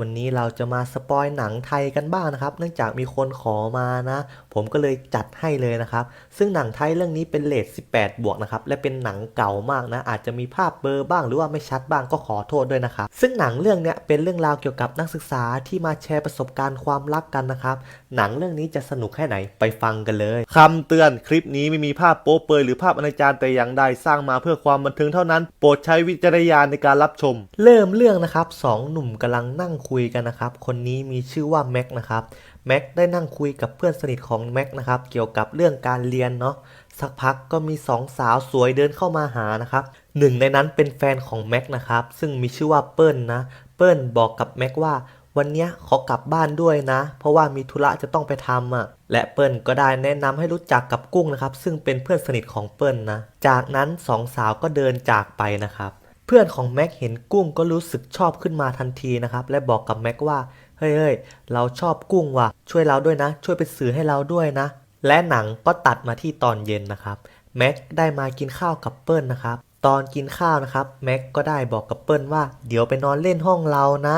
วันนี้เราจะมาสปอยหนังไทยกันบ้างนะครับ เนื่องจากมีคนขอมานะ ผมก็เลยจัดให้เลยนะครับ ซึ่งหนังไทยเรื่องนี้เป็นเลท18 บวกนะครับ และเป็นหนังเก่ามากนะ อาจจะมีภาพเบลอร์บ้างหรือว่าไม่ชัดบ้างก็ขอโทษด้วยนะครับ ซึ่งหนังเรื่องเนี้ยเป็นเรื่องราวเกี่ยวกับนักศึกษาที่มาแชร์ประสบการณ์ความรักกันนะครับ หนังเรื่องนี้จะสนุกแค่ไหนไปฟังกันเลยคำเตือนคลิปนี้ไม่มีภาพโป๊เปลือยหรือภาพอนาจารแต่อย่างใดสร้างมาเพื่อความบันเทิงเท่านั้น โปรดใช้วิจารณญาณในการรับชม เริ่มเรื่องนะครับสองหนุ่มกำลังนั่งคุยกันนะครับ คนนี้มีชื่อว่าแม็กนะครับ แม็กได้นั่งคุยกับเพื่อนสนิทของแม็กนะครับ เกี่ยวกับเรื่องการเรียนเนาะ สักพักก็มีสองสาวสวยเดินเข้ามาหานะครับ หนึ่งในนั้นเป็นแฟนของแม็กนะครับ ซึ่งมีชื่อว่าเปิ้ลนะ เปิ้ลบอกกับแม็กว่าวันนี้ขอกลับบ้านด้วยนะ เพราะว่ามีธุระจะต้องไปทำอะ และเปิ้ลก็ได้แนะนำให้รู้จักกับกุ้งนะครับ ซึ่งเป็นเพื่อนสนิทของเปิ้ลนะ จากนั้นสองสาวก็เดินจากไปนะครับ เพื่อนของแม็กเห็นกุ้งก็รู้สึกชอบขึ้นมาทันทีนะครับ และบอกกับแม็กว่า เฮ้ยเฮ้ยเราชอบกุ้งว่ะ ช่วยเราด้วยนะ ช่วยไปสื่อให้เราด้วยนะ และหนังก็ตัดมาที่ตอนเย็นนะครับ แม็กได้มากินข้าวกับเปิ้ลนะครับ ตอนกินข้าวนะครับ แม็กก็ได้บอกกับเปิ้ลว่า เดี๋ยวไปนอนเล่นห้องเรานะ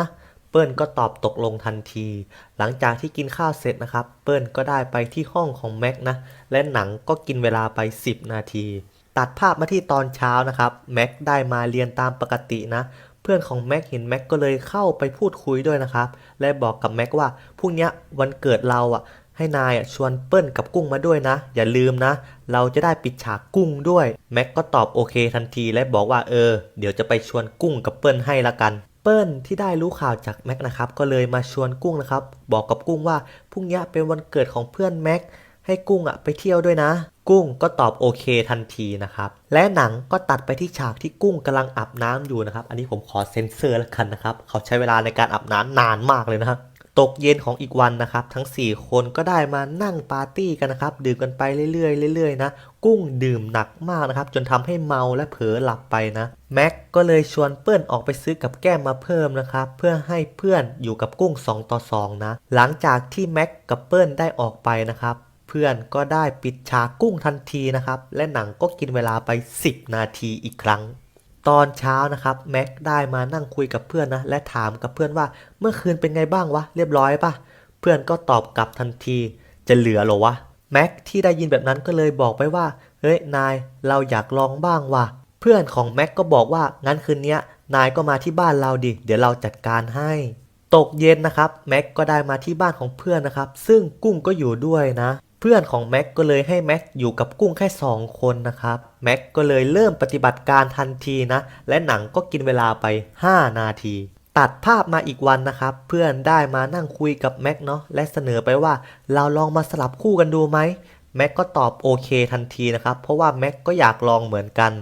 เปิ้ลก็ตอบตกลงทันที หลังจากที่กินข้าวเสร็จนะครับ เปิ้ลก็ได้ไปที่ห้องของแม็กนะ และหนังก็กินเวลาไป 10 นาที ตัดภาพมาที่ตอนเช้านะครับแม็กได้มาเรียนตามปกตินะ เพื่อนของแม็กเห็นแม็กก็เลยเข้าไปพูดคุยด้วยนะครับ และบอกกับแม็กว่าพรุ่งนี้วันเกิดเราอะ ให้นายชวนเปิ้ลกับกุ้งมาด้วยนะ อย่าลืมนะ เราจะได้ปิดฉากกุ้งด้วยแม็กก็ตอบโอเคทันทีและบอกว่าเออ เดี๋ยวจะไปชวนกุ้งกับเปิ้ลให้ละกันเปิ้ลที่ได้รู้ข่าวจากแม็กนะครับก็เลยมาชวนกุ้งนะครับ บอกกับกุ้งว่าพรุ่งนี้เป็นวันเกิดของเพื่อนแม็กให้กุ้งอะไปเที่ยวด้วยนะ กุ้งก็ตอบโอเคทันทีนะครับ และหนังก็ตัดไปที่ฉากที่กุ้งกำลังอาบน้ำอยู่นะครับ อันนี้ผมขอเซ็นเซอร์ล้วกันนะครับ เขาใช้เวลาในการอาบน้ำนานมากเลยนะครับตกเย็นของอีกวันนะครับ ทั้ง 4 คนก็ได้มานั่งปาร์ตี้กันนะครับ ดื่มกันไปเรื่อยๆเรื่อยๆนะ กุ้งดื่มหนักมากนะครับ จนทำให้เมาและเผลอหลับไปนะ แม็กก็เลยชวนเปิ้ลออกไปซื้อกับแก้มมาเพิ่มนะครับ เพื่อให้เพื่อนอยู่กับกุ้ง 2 ต่อ 2 นะ หลังจากที่แม็กกับเปิ้ลได้ออกไปนะครับ เพื่อนก็ได้ปิดฉากกุ้งทันทีนะครับ และหนังก็กินเวลาไป 10 นาทีอีกครั้ง ตอนเช้านะครับแม็กได้มานั่งคุยกับเพื่อนนะและถามกับเพื่อนว่าเมื่อคืนเป็นไงบ้างวะเรียบร้อยปะเพื่อนก็ตอบกลับทันทีจะเหลือหรอวะแม็กที่ได้ยินแบบนั้นก็เลยบอกไปว่าเฮ้ยนายเราอยากลองบ้างว่ะเพื่อนของแม็กก็บอกว่างั้นคืนนี้นายก็มาที่บ้านเราดิเดี๋ยวเราจัดการให้ ตกเย็นนะครับแม็กก็ได้มาที่บ้านของเพื่อนนะครับ ซึ่งกุ้งก็อยู่ด้วยนะ เพื่อนของแม็กก็เลยให้แม็กอยู่กับกุ้งแค่ 2 คนนะครับแม็กก็เลยเริ่มปฏิบัติการทันทีนะ และหนังก็กินเวลาไป 5 นาที ตัดภาพมาอีกวันนะครับ เพื่อนได้มานั่งคุยกับแม็กเนาะและเสนอไปว่าเราลองมาสลับคู่กันดูไหมแม็กก็ตอบโอเคทันทีนะครับ เพราะว่าแม็กก็อยากลองเหมือนกัน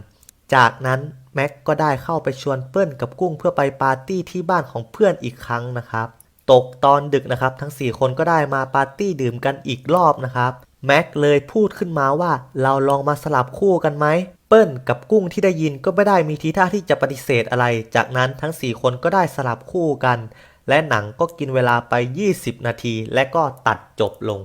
จากนั้นแม็กก็ได้เข้าไปชวนเปิ้ลกับกุ้งเพื่อไปปาร์ตี้ที่บ้านของเพื่อนอีกครั้งนะครับ ตกตอนดึกนะครับ ทั้ง 4 คนก็ได้มาปาร์ตี้ดื่มกันอีกรอบนะครับแม็กเลยพูดขึ้นมาว่าเราลองมาสลับคู่กันไหมเปิ้ลกับกุ้งที่ได้ยินก็ไม่ได้มีทีท่าที่จะปฏิเสธอะไร จากนั้นทั้ง 4 คนก็ได้สลับคู่กัน และหนังก็กินเวลาไป 20 นาที และก็ตัดจบลง